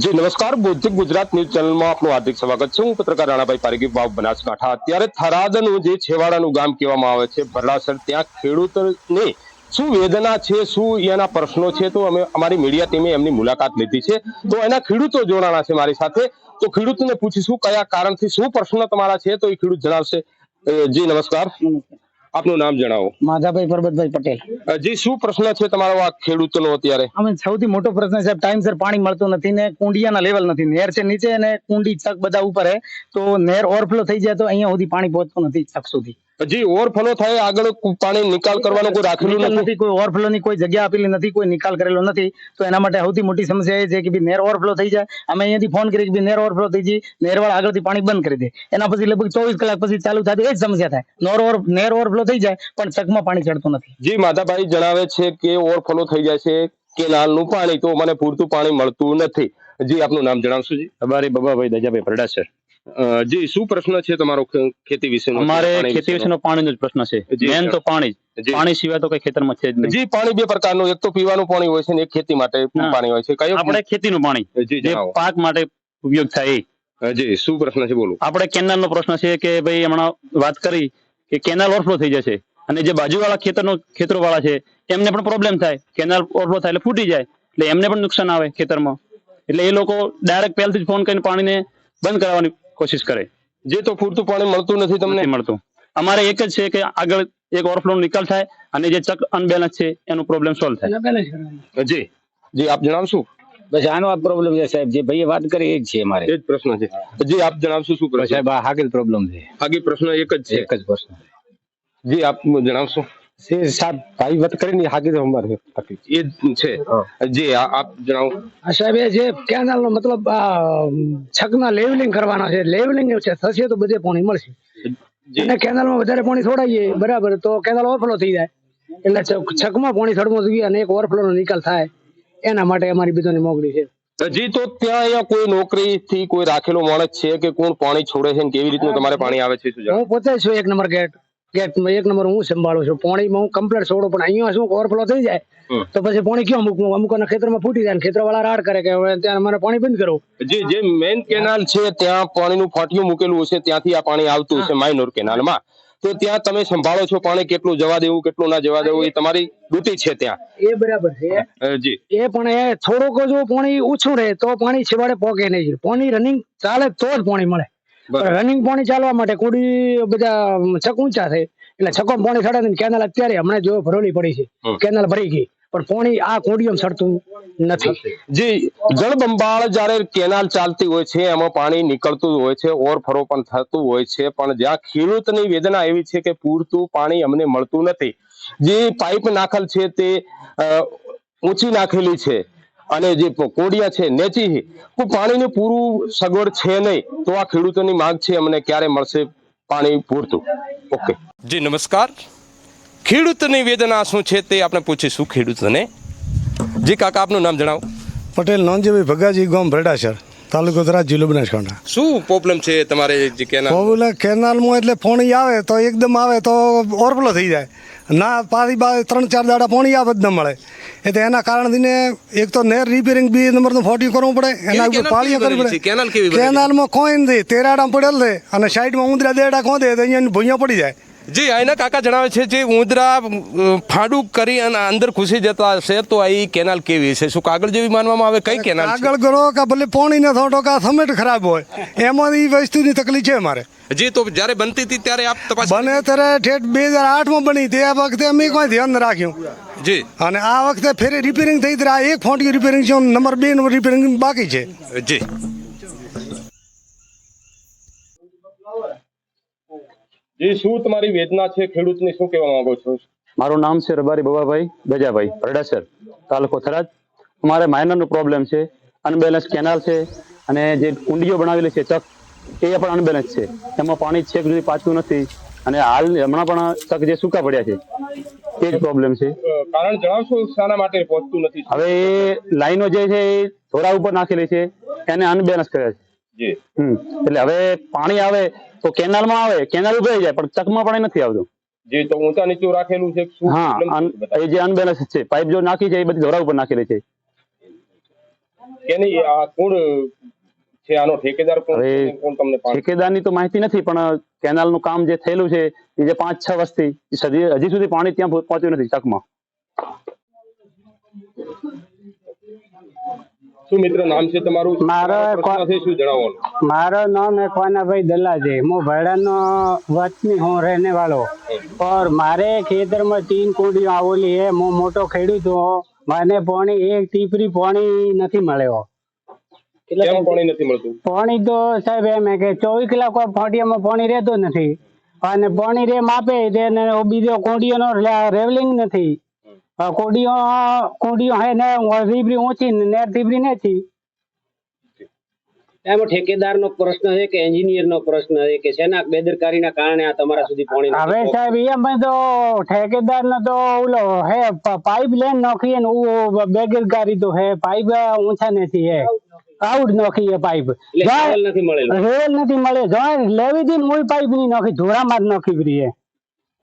જી, નમસ્કાર. બૌદ્ધિક ગુજરાત ન્યૂઝ ચેનલમાં આપનું હાર્દિક સ્વાગત છે. હું પત્રકાર રાણાભાઈ પારેખી, વાવ બનાસકાંઠા. અત્યારે થરાદનું જે છેવાડાનું ગામ કહેવામાં આવે છે ભરલાસર ત્યાં ખેડૂતને શું વેદના છે, શું એના પ્રશ્નો છે, તો અમે અમારી મીડિયા ટીમે એમની મુલાકાત લીધી છે. તો એના ખેડૂતો જોડાણા છે મારી સાથે. તો ખેડૂતને પૂછીશું કયા કારણથી શું પ્રશ્નો તમારા છે, તો એ ખેડૂત જણાવશે. જી, નમસ્કાર. આપનું નામ જણાવો. માધાભાઈ પરબતભાઈ પટેલ. જી શું પ્રશ્ન છે તમારો આ ખેડૂતોનો અત્યારે? અમે સૌથી મોટો પ્રશ્ન સાહેબ ટાઈમસર પાણી મળતું નથી ને કુંડિયાના લેવલ નથી. નેર છે નીચે અને કુંડી ચક બધા ઉપર હે. તો નેર ઓવરફ્લો થઈ જાય તો અહીંયા સુધી પાણી પહોંચતું નથી ચક સુધી. જી ઓવરફ્લો થાય આગળ પાણી નિકાલ કરવાનો કોઈ રાખેલું નથી? કોઈ ઓવરફ્લો ની કોઈ જગ્યા આપેલી નથી કોઈ નિકાલ કરેલો નથી. તો એના માટે સૌથી મોટી સમસ્યા એ છે કે નેર ઓવરફ્લો થઈ જાય. અમે અહીંયાથી ફોન કરી કે નેર ઓવરફ્લો થઈ ગઈ નેરવાળ આગળથી પાણી બંધ કરી દે. એના પછી લગભગ ચોવીસ કલાક પછી ચાલુ થાય એ જ સમસ્યા થાય. નોર ઓવર નેર ઓવરફ્લો થઈ જાય પણ ચકમાં પાણી ચડતું નથી. જી માધાભાઈ જણાવે છે કે ઓવરફ્લો થઈ જાય છે કેનાલનું પાણી તો મને પૂરતું પાણી મળતું નથી. જી આપનું નામ જણાવશો જી? અમારી બબાભાઈ દજાભાઈ ભરડા છે અ, જી શું પ્રશ્ન છે તમારો ખેતી વિશેનો? અમારે ખેતી વિશેનો? પાણીનો જ પ્રશ્ન છે. મેન તો પાણી જ. પાણી સિવાય તો કઈ ખેતરમાં છે જ નહીં. જી પાણી બે પ્રકારનું એક તો પીવાનું પાણી હોય છે ને એક ખેતી માટે પાણી હોય છે. કયો? આપણે ખેતીનું પાણી. જે પાક માટે ઉપયોગ થાય જી શું પ્રશ્ન છે બોલો. આપણે કેનાલ નો પ્રશ્ન છે કે ભાઈ હમણાં વાત કરી કે કેનાલ ઓવરફ્લો થઈ જશે. અને જે બાજુવાળા ખેતરનો ખેતરો વાળા છે એમને પણ પ્રોબ્લેમ થાય. કેનાલ ઓવરફ્લો થાય એટલે ફૂટી જાય. એટલે એમને પણ નુકસાન આવે ખેતરમાં. એટલે એ લોકો ડાયરેક્ટ પહેલથી જ ફોન કરીને પાણીને બંધ કરાવવાની કોશિશ કરે. જે તો પૂરતું પાણી મળતું નથી તમને? મળતું. અમારે એક જ છે કે આગળ એક ઓવરફ્લો નિકાલ થાય અને જે ચક અનબેલેન્સ છે એનો પ્રોબ્લેમ સોલ્વ થાય. જી જી. આપ જણાવશો? બસ આનો આ પ્રોબ્લેમ છે સાહેબ. જે ભાઈએ વાત કરી એ જ છે અમારે. એ જ પ્રશ્ન છે. જી આપ જણાવશો શું પ્રશ્ન? સાહેબ આ હાગેલ પ્રોબ્લેમ છે. આગળ પ્રશ્ન એક જ છે. એક જ પ્રશ્ન જી આપ જણાવશો? સાહેબ ભાઈ વાત કરીને હાકી તો અમારે તકલીફ એ છે. જે આપ જણાવો. સાહેબ એ જે કેનાલ નો મતલબ છકના લેવલિંગ કરવાના છે લેવલિંગ છે થશે તો બધે પાણી મળશે. અને કેનાલમાં વધારે પાણી છોડાઈએ બરાબર તો કેનાલ ઓવરફ્લો થઈ જાય. એટલે છકમાં પાણી છડવું થઈ અને એક ઓવરફ્લો નો નિકાલ થાય. એના માટે અમારી બીજોની મોકલી છે. હજી તો ત્યાં અહીંયા કોઈ નોકરી થી કોઈ રાખેલો માણસ છે કે કોણ પાણી છોડે છે કેવી રીતનું તમારે પાણી આવે છે? હું પોતે છું એક નંબર ગેટ. ગેટ એક નંબર હું સંભાળું છું. પાણીમાં હું કમ્પ્લેટ છોડું પણ અહીંયા શું ઓવરફ્લો થઈ જાય? તો પછી પાણી ક્યાં મૂકવું? અમુક ખેતરમાં ફૂટી જાય ખેતર વાળા રાડ કરે કે હવે ત્યાં અમારે પાણી બંધ કરવું જે જે મેઇન કેનાલ છે ત્યાં પાણીનું ફાટિયું મૂકેલું હશે ત્યાંથી આ પાણી આવતું હશે માઇનોર કેનાલમાં તો ત્યાં તમે સંભાળો છો પાણી કેટલું જવા દેવું કેટલું ના જવા દેવું એ તમારી ડ્યુટી છે ત્યાં. એ બરાબર છે. જી. એ પણ એ થોડુંક જો પાણી ઓછું રહે તો પાણી છેવાડે પોકે નહીં. પાણી રનિંગ ચાલે તો જ પાણી મળે. રનિંગ પાણી ચાલવા માટે કુડી બધા છક ઊંચા છે. એટલે છકો પાણી સડે ને કેનાલ અત્યારે હમણાં જો ભરોલી પડી છે. કેનાલ ભરી ગઈ. પણ પાણી આ કોડિયમ સડતું નથી. જી જળબંબાળ જ્યારે કેનાલ ચાલતી હોય છે એમાં પાણી નીકળતું હોય છે ઓવરફ્લો પણ થતું હોય છે પણ જ્યાં ખેડૂતની વેદના એવી છે કે પૂરતું પાણી અમને મળતું નથી. જે પાઇપ નાખેલ છે તે ઊંચી નાખેલી છે. અને જે કોડિયા છે નેચી પાણીનું પૂરું સગવડ છે નહીં તો આ ખેડૂતોની માંગ છે અમને ક્યારે મળશે પાણી પૂરતું. ઓકે. જી નમસ્કાર. ખેડૂતની વેદના શું છે તે આપણે પૂછીશું ખેડૂતને. જી કાકા આપનું નામ જણાવો. પટેલ નોંધજીભાઈ ભગાજી ગામ ભરડાસર તાલુકો ધરાજ જિલ્લો બનાસકાંઠા. શું પ્રોબ્લેમ છે તમારે જે કેનાલ કેનાલમાં એટલે ફોણી આવે તો એકદમ આવે તો ઓવરફ્લો થઈ જાય. ના પાછી બા ત્રણ ચાર દાડા પાણી આવે જ ન મળે. એટલે એના કારણથી ને એક તો નેર રિપેરિંગ બી નંબરનું ફોટી કરવું પડે એના ઉપર પાળીઓ કરવી પડે. કેનાલ કેવી? કેનાલમાં કોઈ નથી તેરાડા પડેલ છે અને સાઈડમાં ઉંદરા દેડા ખોદે તો અહીંયા ભૂંયા પડી જાય. જી અહીંના કાકા જણાવે છે જે ઉંદરા ફાડું કરી અને અંદર ઘૂસી જતા હશે તો આ કેનાલ કેવી છે? શું કાગળ જેવી માનવામાં આવે? કઈ કેનાલ કાગળ ગણો કે ભલે પોણી ને થોડો કે સમેટ ખરાબ હોય. એમાં એ વસ્તુની તકલીફ છે મારે. જી તો જ્યારે બનતી હતી ત્યારે આપ તપાસ બને ત્યારે ઠેઠ બે હજાર આઠમાં બની. તે વખતે અમે કોઈ ધ્યાન ન રાખ્યું. જી. અને આ વખતે ફેરી રિપેરિંગ થઈ ત્યારે આ એક ફોટી રિપેરિંગ છે નંબર બે નંબર રિપેરિંગ બાકી છે. જી. જી શું તમારી વેદના છે? ખેડૂતની શું કહેવા માંગો છો? મારું નામ છે રબારી બબાભાઈ ગજાભાઈ ભરડાસર તાલુકો થરાદ. અમારે માઇનરનો પ્રોબ્લેમ છે અનબેલેન્સ કેનાલ છે અને જે કુંડીઓ બનાવેલી છે ચક એ પણ અનબેલેન્સ છે. એમાં પાણી છેક સુધી પાછું નથી અને હાલ હમણાં પણ ચક જે સૂકા પડ્યા છે એ જ પ્રોબ્લેમ છે. કારણ જણાવશો શાના માટે પહોંચતું નથી. હવે લાઈનો જે છે એ થોડા ઉપર નાખેલી છે એને અનબેલેન્સ કર્યા છે. એટલે હવે પાણી આવે તો કેનાલમાં આવે કેનાલ ઉભરાઈ જાય પણ ચકમાં પાણી નથી આવતું જે તો ઊંચા નીચું રાખેલું છે હા. એ જે અનબેલેન્સ છે પાઇપ જો નાખી છે એ બધી ધોરા ઉપર નાખેલી છે કેની આ કોણ છે આનો ઠેકેદાર કોણ? કોણ તમને ઠેકેદારની તો માહિતી નથી પણ કેનાલનું કામ જે થયેલું છે એ જે પાંચ છ વર્ષથી હજી સુધી પાણી ત્યાં પહોંચ્યું નથી ચકમાં શું મિત્ર નામ છે તમારું? મારો શું જણાવો મારો નામ એ ખવાનાભાઈ દલાજી હું ભાડાનો વતની હું રહેને વાળો ઓર મારે ખેતરમાં તીન કુંડીઓ આવેલી હે હું મોટો ખેડૂત છું. મને પોણી એક ટીપરી પોણી નથી મળ્યો. પાણી તો સાહેબ એમ કે ચોવીસ કલાક ફોટિયામાં પાણી રહેતું નથી. અને પાણી રેમ આપે તેને બીજો કોંડીઓનો રેવલિંગ નથી. કોડીઓ કોડીઓ હે ને તીબરી ઊંચી ને તીબરી નથી એમાં ઠેકેદારનો પ્રશ્ન છે કે એન્જિનિયરનો પ્રશ્ન છે કે શેના બેદરકારીના કારણે આ તમારા સુધી પાણી હવે સાહેબ એમ તો ઠેકેદાર નો તો ઓલો હે પાઇપ લાઈન નોખી ને ઓ બેદરકારી તો હે પાઇપ ઊંચા નથી હે. આઉટ નોખી હે પાઇપ રેલ નથી મળેલો. રેલ નથી મળે. જો લેવી દી મૂળ પાઇપની નોખી ધોરામાં જ નોખી પડી હે.